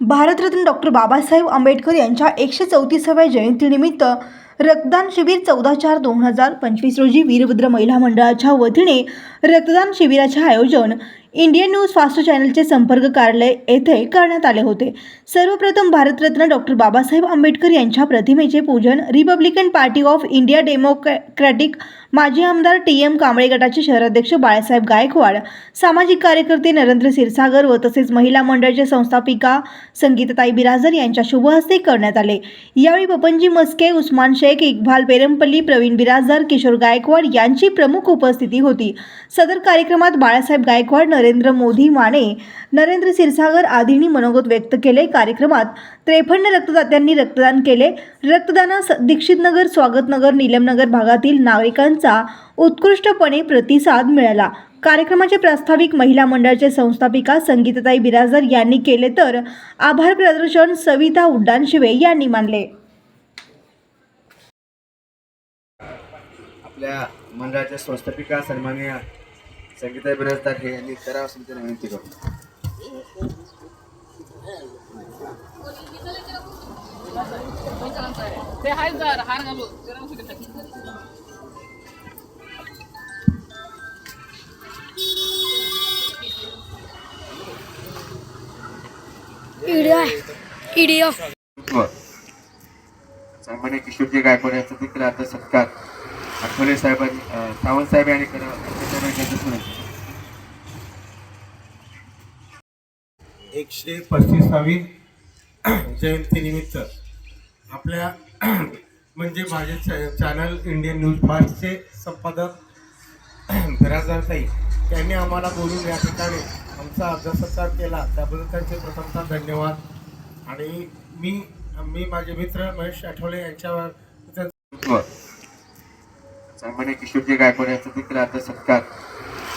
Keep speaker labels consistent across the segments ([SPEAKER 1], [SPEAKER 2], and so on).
[SPEAKER 1] Bharat Ratna doctor Babasaheb Ambedkar यांच्या एकशे चौतीसाव्या जयंतीनिमित्त रक्तदान शिबिर चौदा चार दोन हजार पंचवीस रोजी वीरभद्र महिला मंडळाच्या वतीने रक्तदान शिबिराचे आयोजन इंडियन न्यूज फास्ट चॅनलचे संपर्क कार्यालय येथे करण्यात आले होते. सर्वप्रथम भारतरत्न डॉक्टर बाबासाहेब आंबेडकर यांच्या प्रतिमेचे पूजन Republican Party of India Democratic माजी आमदार टी एम कांबळे गटाचे शहराध्यक्ष बाळासाहेब गायकवाड सामाजिक कार्यकर्ते नरेंद्र क्षीरसागर व तसेच महिला मंडळाच्या संस्थापिका संगीताताई बिराजर यांच्या शुभहस्ते करण्यात आले. यावेळी बपनजी मस्के उस्मान शेख इक्बाल पेरमपल्ली प्रवीण बिराजदार किशोर गायकवाड यांची प्रमुख उपस्थिती होती. सदर कार्यक्रमात बाळासाहेब गायकवाड नरेंद्र मोदी माने नरेंद्र क्षीरसागर आदींनी मनोगत व्यक्त केले. कार्यक्रमात त्रेपन्न रक्तदात्यांनी रक्तदान केले. रक्तदानास दीक्षितनगर स्वागतनगर नीलमनगर भागातील नागरिकांचा उत्कृष्टपणे प्रतिसाद मिळाला. कार्यक्रमाचे प्रास्ताविक महिला मंडळाचे संस्थापिका संगीताताई बिराजदार यांनी केले तर आभार प्रदर्शन सविता उड्डाणशिवे यांनी मानले.
[SPEAKER 2] आपल्या मंडळाच्या संस्थापिका सन्माननीय संगीता बिराजदार हे यांनी करावं असं त्यांना विनंती करतो.
[SPEAKER 3] ते हाय जर हार घालू. जरा उशीर येतात.
[SPEAKER 4] ईडीएफ
[SPEAKER 2] सन्मान्य किशोरजी गायकवाड यांचा देखील आता सत्कार. आठवले साहेबांनी सावंत साहेब यांनी करावं
[SPEAKER 5] एकशे पस्तीसावी जयंतीनिमित्त आपल्या म्हणजे माझे चॅनल इंडियन न्यूज फास्टचे संपादक बिराजदारताई त्यांनी आम्हाला बोलून या ठिकाणी आमचा अभ्यासत्कार केला. त्याबद्दल त्यांचे प्रथमता धन्यवाद. आणि मी मी माझे मित्र महेश आठवले यांच्यावर
[SPEAKER 2] सन्मान्य किशोरजी गायकवाड यांचा देखील आता सत्कार.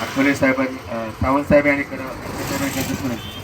[SPEAKER 2] आठवले साहेबांनी सावंत साहेब यांनी करावं